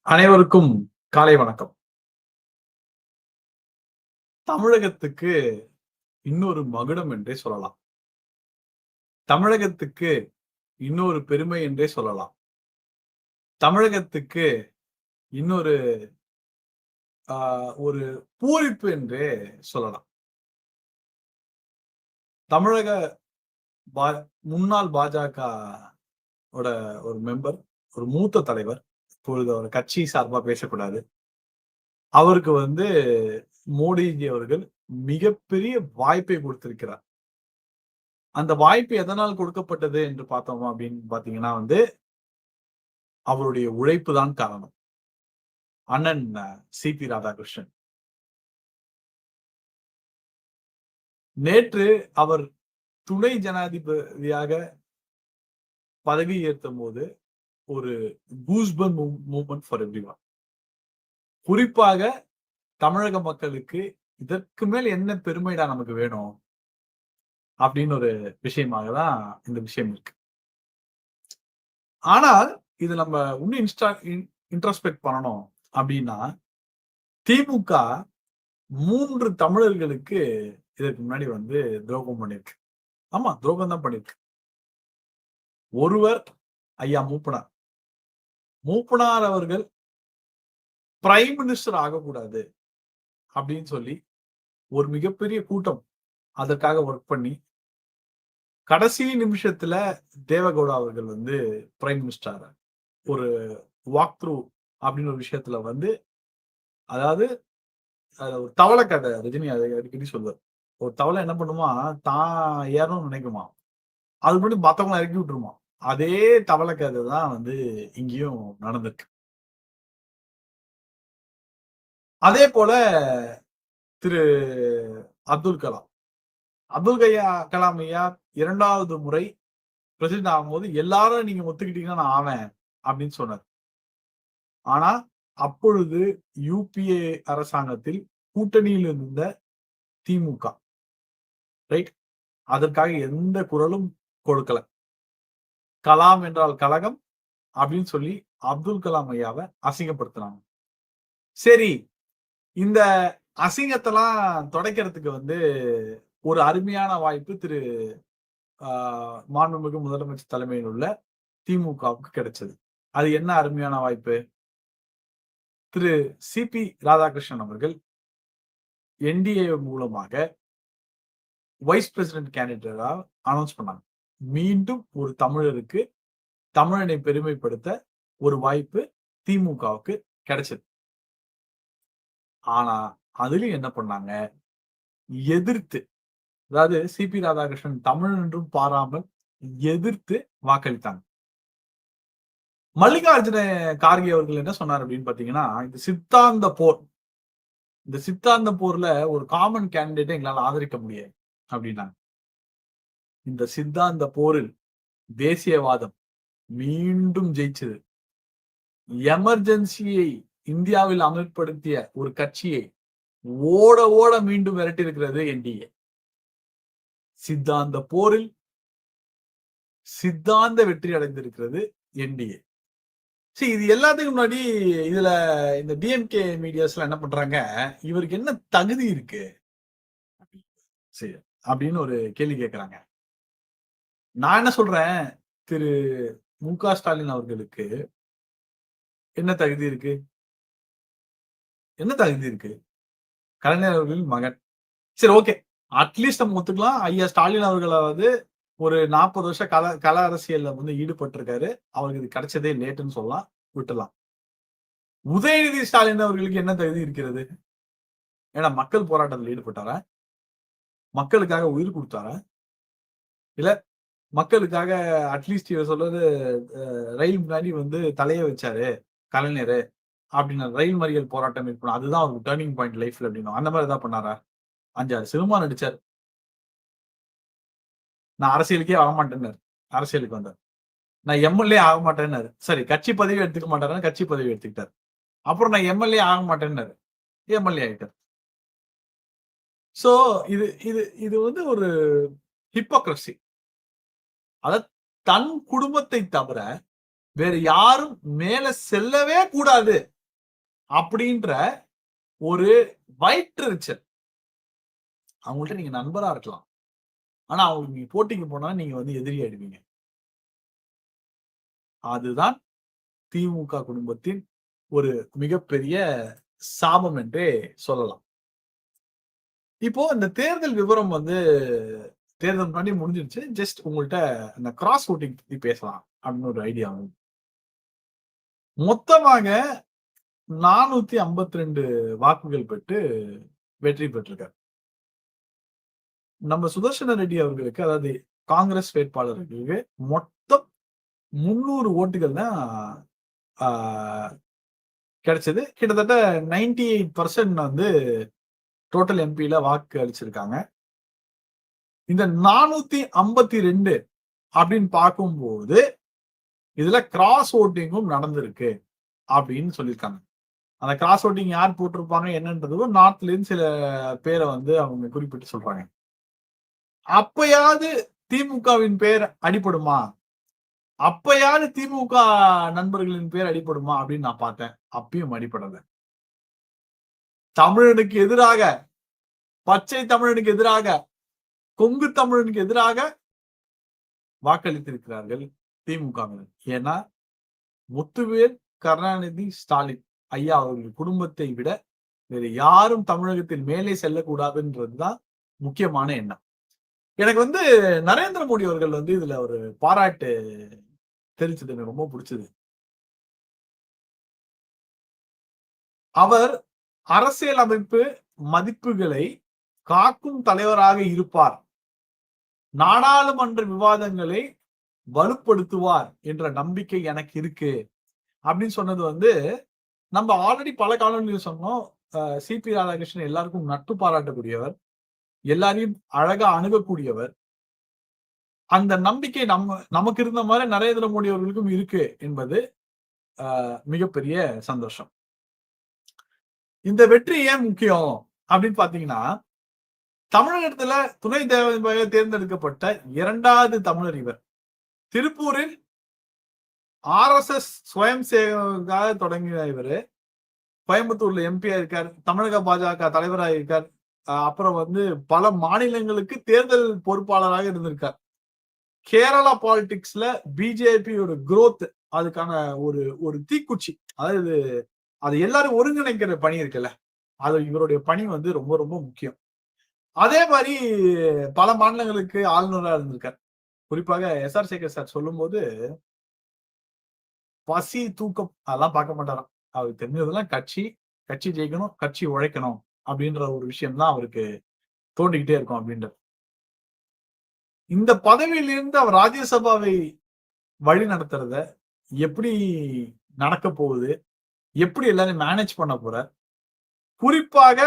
அனைவருக்கும் காலை வணக்கம். தமிழகத்துக்கு இன்னொரு மகுடம் என்றே சொல்லலாம். தமிழகத்துக்கு இன்னொரு பெருமை என்றே சொல்லலாம். தமிழகத்துக்கு இன்னொரு ஆஹ், ஒரு பூரிப்பு என்றே சொல்லலாம். தமிழக பா- முன்னாள் பாஜக ஓட ஒரு மெம்பர் ஒரு மூத்த தலைவர் பொழுது அவர் கட்சி சார்பா பேசக்கூடாது. அவருக்கு வந்து மோடிஜி அவர்கள் மிகப்பெரிய வாய்ப்பை கொடுத்திருக்கிறார். அந்த வாய்ப்பு எதனால் கொடுக்கப்பட்டது என்று பார்த்தோம் அப்படின்னு பாத்தீங்கன்னா வந்து அவருடைய உழைப்பு தான் காரணம். அண்ணன் சி பி ராதாகிருஷ்ணன். நேற்று அவர் துணை ஜனாதிபதியாக பதவி ஏற்றும் போது ஒரு கூஸ்பன் மூமெண்ட் ஃபார் எவ்ரி குறிப்பாக தமிழக மக்களுக்கு இதற்கு மேல் என்ன பெருமைடா நமக்கு வேணும்? அப்படின்னு ஒரு விஷயமாக தான் இந்த விஷயம் இருக்கு. ஆனால் இது நம்ம இன்னும் இன்ஸ்டா இன்ட்ரஸ்பெக்ட் பண்ணணும் அப்படின்னா திமுக மூன்று தமிழர்களுக்கு இதற்கு முன்னாடி வந்து துரோகம் பண்ணிருக்கு. ஆமா துரோகம் தான் பண்ணிருக்கு. ஒருவர் ஐயா மூப்பனார். மூப்பனார் அவர்கள் பிரைம் மினிஸ்டர் ஆகக்கூடாது அப்படின்னு சொல்லி ஒரு மிகப்பெரிய கூட்டம் அதற்காக ஒர்க் பண்ணி கடைசி நிமிஷத்துல தேவகவுடா அவர்கள் வந்து பிரைம் மினிஸ்டர் ஒரு வாக் த்ரூ அப்படின்னு ஒரு விஷயத்துல வந்து அதாவது ஒரு தவளை கதை ரஜினி அதை அடிக்கடி சொல்லுவார் ஒரு தவளை என்ன பண்ணுமா தான் ஏறணும்னு நினைக்குமா? அது முன்னாடி மத்தவங்களை இறக்கி விட்டுருமா? அதே தவளை கதை தான் வந்து இங்கேயும் நடந்திருக்கு. அதே போல திரு அப்துல் கலாம். அப்துல் கையா கலாம் ஐயா இரண்டாவது முறை பிரசிடண்ட் ஆகும்போது எல்லாரும் நீங்க ஒத்துக்கிட்டீங்கன்னா நான் ஆவேன் அப்படின்னு சொன்னார். ஆனா அப்பொழுது யூபிஏ அரசாங்கத்தில் கூட்டணியில் இருந்த திமுக ரைட் அதற்காக எந்த குரலும் கொடுக்கல. கலாம் என்றால் கழகம் அப்படின்னு சொல்லி அப்துல் கலாம் ஐயாவை அசிங்கப்படுத்தினாங்க சரி இந்த அசிங்கத்தெல்லாம் தொடக்கிறதுக்கு வந்து ஒரு அருமையான வாய்ப்பு திரு ஆஹ், மாண்புமிகு முதலமைச்சர் தலைமையில் உள்ள திமுகவுக்கு கிடைச்சது. அது என்ன அருமையான வாய்ப்பு? திரு சிபி ராதாகிருஷ்ணன் அவர்கள் என்டிஏ மூலமாக வைஸ் பிரசிடென்ட் கேண்டிடேட்டா அனௌன்ஸ் பண்ணாங்க. மீண்டும் ஒரு தமிழருக்கு தமிழனை பெருமைப்படுத்த ஒரு வாய்ப்பு திமுகவுக்கு கிடைச்சது. ஆனா அதுலயும் என்ன பண்ணாங்க? எதிர்த்து அதாவது சிபி ராதாகிருஷ்ணன் தமிழ் என்றும் பாராமல் எதிர்த்து வாக்களித்தாங்க. மல்லிகார்ஜுன கார்கே அவர்கள் என்ன சொன்னார் அப்படின்னு பாத்தீங்கன்னா இந்த சித்தாந்த போர் இந்த சித்தாந்த போர்ல ஒரு காமன் கேண்டிடேட்டை எங்களால் ஆதரிக்க முடியாது அப்படின்னாங்க. இந்த சித்தாந்த போரில் தேசியவாதம் மீண்டும் ஜெயிச்சது. எமர்ஜென்சியை இந்தியாவில் அமல்படுத்திய ஒரு கட்சியை ஓட ஓட மீண்டும் விரட்டி இருக்கிறது என்டிஏ. சித்தாந்த போரில் சித்தாந்த வெற்றி அடைந்திருக்கிறது என்டிஏ. சரி இது எல்லாத்துக்கும் முன்னாடி இதுல இந்த டிஎம்கே மீடியாஸ்ல என்ன பண்றாங்க? இவருக்கு என்ன தகுதி இருக்கு? சரி அப்படின்னு ஒரு கேள்வி கேட்கறாங்க நான் என்ன சொல்றேன்? திரு. மு. க. ஸ்டாலின் அவர்களுக்கு என்ன தகுதி இருக்கு? என்ன தகுதி இருக்கு? கலைஞர் அவர்களின் மகன். சரி ஓகே அட்லீஸ்ட் நம்ம ஒத்துக்கலாம். ஐயா ஸ்டாலின் அவர்களாவது ஒரு நாற்பது வருஷம் கல கல அரசியல்ல வந்து ஈடுபட்டிருக்காரு. அவருக்கு இது கிடைச்சதே லேட்டுன்னு சொல்லலாம். விட்டுலாம். உதயநிதி ஸ்டாலின் அவர்களுக்கு என்ன தகுதி இருக்கிறது? ஏன்னா மக்கள் போராட்டத்தில் ஈடுபட்டாரா? மக்களுக்காக உயிர் கொடுத்தாரா? இல்ல மக்களுக்காக அட்லீஸ்ட் இவர் சொல்றது ரயில் முன்னாடி வந்து தலைய வச்சாரு கலைஞர் அப்படின்னு. ரயில் மறியல் போராட்டம் இருக்கணும் அதுதான் அவருக்கு டேர்னிங் பாயிண்ட் லைஃப்ல அப்படின்னு அந்த மாதிரி தான் பண்ணாரா? அஞ்சாறு சினிமா நடிச்சார். நான் அரசியலுக்கே ஆக மாட்டேன்னாரு அரசியலுக்கு வந்தார். நான் எம்எல்ஏ ஆக மாட்டேன்னாரு சரி கட்சி பதவி எடுத்துக்க மாட்டாருன்னு கட்சி பதவி எடுத்துக்கிட்டார். அப்புறம் நான் எம்எல்ஏ ஆக மாட்டேன்னாரு எம்எல்ஏ ஆகிட்டார். சோ இது இது இது வந்து ஒரு ஹிப்போக்ரசி அத தன் குடும்பத்தை தவிர வேற யாரும் மேல செல்லவே கூடாது அப்படின்ற ஒரு வயிற்றுச்சல். அவங்கள்ட்ட நீங்க நண்பரா இருக்கலாம். ஆனா அவங்களுக்கு நீங்க போட்டிக்கு போனா நீங்க வந்து எதிரி ஆயிடுவீங்க. அதுதான் திமுக குடும்பத்தின் ஒரு மிகப்பெரிய சாபம் என்றே சொல்லலாம். இப்போ இந்த தேர்தல் விவரம் வந்து தேர்தல் முன்னாடி முடிஞ்சிருச்சு. ஜஸ்ட் உங்கள்கிட்ட அந்த கிராஸ் ஓட்டிங் பத்தி பேசலாம் அப்படின்னு ஒரு ஐடியா மொத்தமாக நானூத்தி ஐம்பத்தி ரெண்டு வாக்குகள் பெற்று வெற்றி பெற்றிருக்கார். நம்ம சுதர்சன ரெட்டி அவர்களுக்கு அதாவது காங்கிரஸ் வேட்பாளர்களுக்கு மொத்தம் முன்னூறு ஓட்டுகள் தான் கிடைச்சது. கிட்டத்தட்ட நைன்டி எயிட் பர்சன்ட் வந்து டோட்டல் எம்பியில வாக்கு அளிச்சிருக்காங்க. இந்த நானூத்தி ஐம்பத்தி ரெண்டு அப்படின்னு பார்க்கும்போது இதுல கிராஸ் ஓட்டிங்கும் நடந்திருக்கு அப்படின்னு சொல்லியிருக்காங்க. அந்த கிராஸ் ஓட்டிங் யார் போட்டிருப்பாங்க என்னன்றதும் நார்த்லேருந்து சில பேரை வந்து அவங்க குறிப்பிட்டு சொல்றாங்க. அப்பயாவது திமுகவின் பேர் அடிப்படுமா அப்பயாவது திமுக நண்பர்களின் பேர் அடிப்படுமா அப்படின்னு நான் பார்த்தேன். அப்பயும் அடிப்படல தமிழனுக்கு எதிராக பச்சை தமிழனுக்கு எதிராக கொங்கு தமிழனுக்கு எதிராக வாக்களித்திருக்கிறார்கள் திமுக ஏன்னா முத்துவேல் கருணாநிதி ஸ்டாலின் ஐயா அவர்கள் குடும்பத்தை விட வேறு யாரும் தமிழகத்தில் மேலே செல்லக்கூடாதுன்றதுதான் முக்கியமான எண்ணம். எனக்கு வந்து நரேந்திர மோடி அவர்கள் வந்து இதுல ஒரு பாராட்டு தெரிச்சது எனக்கு ரொம்ப பிடிச்சது. அவர் அரசியல் அமைப்பு மதிப்புகளை காக்கும் தலைவராக இருப்பார். நாடாளுமன்ற விவாதங்களை வலுப்படுத்துவார் என்ற நம்பிக்கை எனக்கு இருக்கு. அப்படின்னு சொன்னது வந்து நம்ம ஆல்ரெடி பல காலங்களில் சொன்னோம். சி. பி. ராதாகிருஷ்ணன் எல்லாருக்கும் நட்பு பாராட்டக்கூடியவர் எல்லாரையும் அழகா அணுகக்கூடியவர். அந்த நம்பிக்கை நம்ம நமக்கு இருந்த மாதிரி நரேந்திர மோடி அவர்களுக்கும் இருக்கு என்பது மிகப்பெரிய சந்தோஷம். இந்த வெற்றி ஏன் முக்கியம் அப்படின்னு பாத்தீங்கன்னா தமிழகத்துல துணை தேவையாக தேர்ந்தெடுக்கப்பட்ட இரண்டாவது தமிழர் இவர். திருப்பூரில் ஆர் எஸ் எஸ் சுயம் சேவகாக தொடங்கின இவர். கோயம்புத்தூர்ல எம்பியா இருக்கார் தமிழக பாஜக தலைவராக இருக்கார். அப்புறம் வந்து பல மாநிலங்களுக்கு தேர்தல் பொறுப்பாளராக இருந்திருக்கார். கேரளா பாலிடிக்ஸ்ல பிஜேபியோட குரோத் அதுக்கான ஒரு ஒரு தீக்குச்சி. அதாவது அது எல்லாரும் ஒருங்கிணைக்கிற பணி இருக்குல்ல அது இவருடைய பணி வந்து ரொம்ப ரொம்ப முக்கியம். அதே மாதிரி பல மாநிலங்களுக்கு ஆளுநராக இருந்திருக்கார். குறிப்பாக எஸ் ஆர் சேகர் சார் சொல்லும்போது பசி தூக்கம் அதெல்லாம் பார்க்க மாட்டாராம். அவருக்கு தெரிஞ்சதெல்லாம் கட்சி கட்சி ஜெயிக்கணும் கட்சி உழைக்கணும் அப்படின்ற ஒரு விஷயம் தான் அவருக்கு தோண்டிக்கிட்டே இருக்கும் அப்படின்றது. இந்த பதவியிலிருந்து அவர் ராஜ்யசபாவை வழி நடத்துறத எப்படி நடக்க போகுது எப்படி எல்லாரும் மேனேஜ் பண்ண போற குறிப்பாக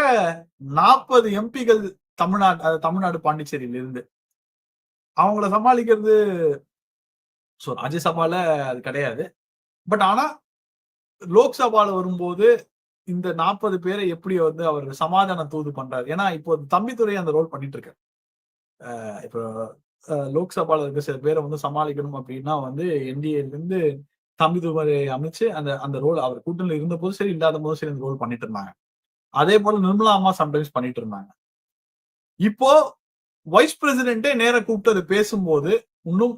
நாற்பது எம்பிகள் தமிழ்நாடு தமிழ்நாடு பாண்டிச்சேரியில இருந்து அவங்கள சமாளிக்கிறது ஸோ ராஜ்யசபால அது கிடையாது. பட் ஆனா லோக்சபால வரும்போது இந்த நாற்பது பேரை எப்படி வந்து அவர் சமாதான தூது பண்றாரு? ஏன்னா இப்போ தம்பித்துறை அந்த ரோல் பண்ணிட்டு இருக்க இப்போ லோக்சபால இருக்க சில பேரை வந்து சமாளிக்கணும் அப்படின்னா வந்து என்டிஏல இருந்து தம்பிதுரை அமைச்சு அந்த அந்த ரோல் அவர் கூட்டணியில் இருந்த போது சரி இல்லாத போது சரி அந்த ரோல் பண்ணிட்டு இருந்தாங்க. அதே போல நிர்மலா அம்மா சம்டைம்ஸ் பண்ணிட்டு இருந்தாங்க. இப்போ வைஸ் பிரசிடென்டே நேர கூப்பிட்டு அது பேசும்போது இன்னும்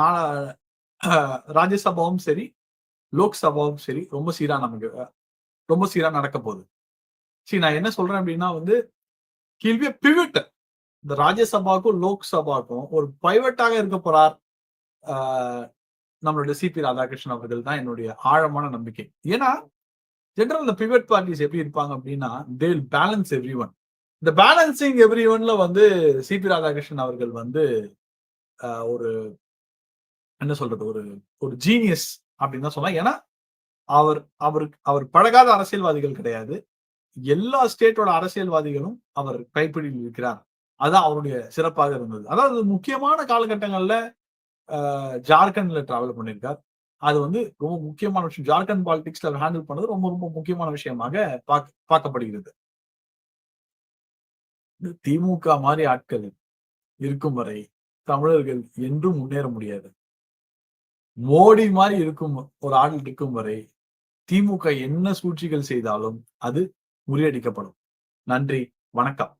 நான் ராஜ்யசபாவும் சரி லோக்சபாவும் சரி ரொம்ப சீரா நமக்கு ரொம்ப சீரா நடக்க போகுது. சரி நான் என்ன சொல்றேன் அப்படின்னா வந்து கேள்விய பிவிட் இந்த ராஜ்யசபாக்கும் லோக்சபாக்கும் ஒரு பைவட்டாக இருக்க போறார் நம்மளுடைய சிபி ராதாகிருஷ்ணன் அவர்கள் தான் என்னுடைய ஆழமான நம்பிக்கை. ஏன்னா ஜெனரல் இந்த பிவட் பார்ட்டிஸ் எப்படி இருப்பாங்க அப்படின்னா தே பேலன்ஸ் எவ்ரி ஒன் இந்த பேலன்சிங் எவ்ரி ஒன்ல வந்து சிபி ராதாகிருஷ்ணன் அவர்கள் வந்து ஒரு என்ன சொல்றது ஒரு ஒரு ஜீனியஸ் அப்படின்னு தான் சொல்லலாம். ஏன்னா அவர் அவருக்கு அவர் பழகாத அரசியல்வாதிகள் கிடையாது. எல்லா ஸ்டேட்டோட அரசியல்வாதிகளும் அவர் கைப்பிடியில் இருக்கிறார். அதான் அவருடைய சிறப்பாக இருந்தது. அதாவது முக்கியமான காலகட்டங்கள்ல ஜார்க்கண்ட்ல டிராவல் பண்ணியிருக்கார். அது வந்து ரொம்ப முக்கியமான விஷயம். ஜார்க்கண்ட் பாலிடிக்ஸ்ல அவர் ஹேண்டில் பண்ணது ரொம்ப ரொம்ப முக்கியமான விஷயமாக பார்க்கப்படுகிறது. திமுக மாதிரி ஆட்கள் இருக்கும் வரை தமிழர்கள் என்றும் முன்னேற முடியாது. மோடி மாதிரி இருக்கும் ஒரு ஆள் இருக்கும் வரை திமுக என்ன சூழ்ச்சிகள் செய்தாலும் அது முறியடிக்கப்படும். நன்றி வணக்கம்.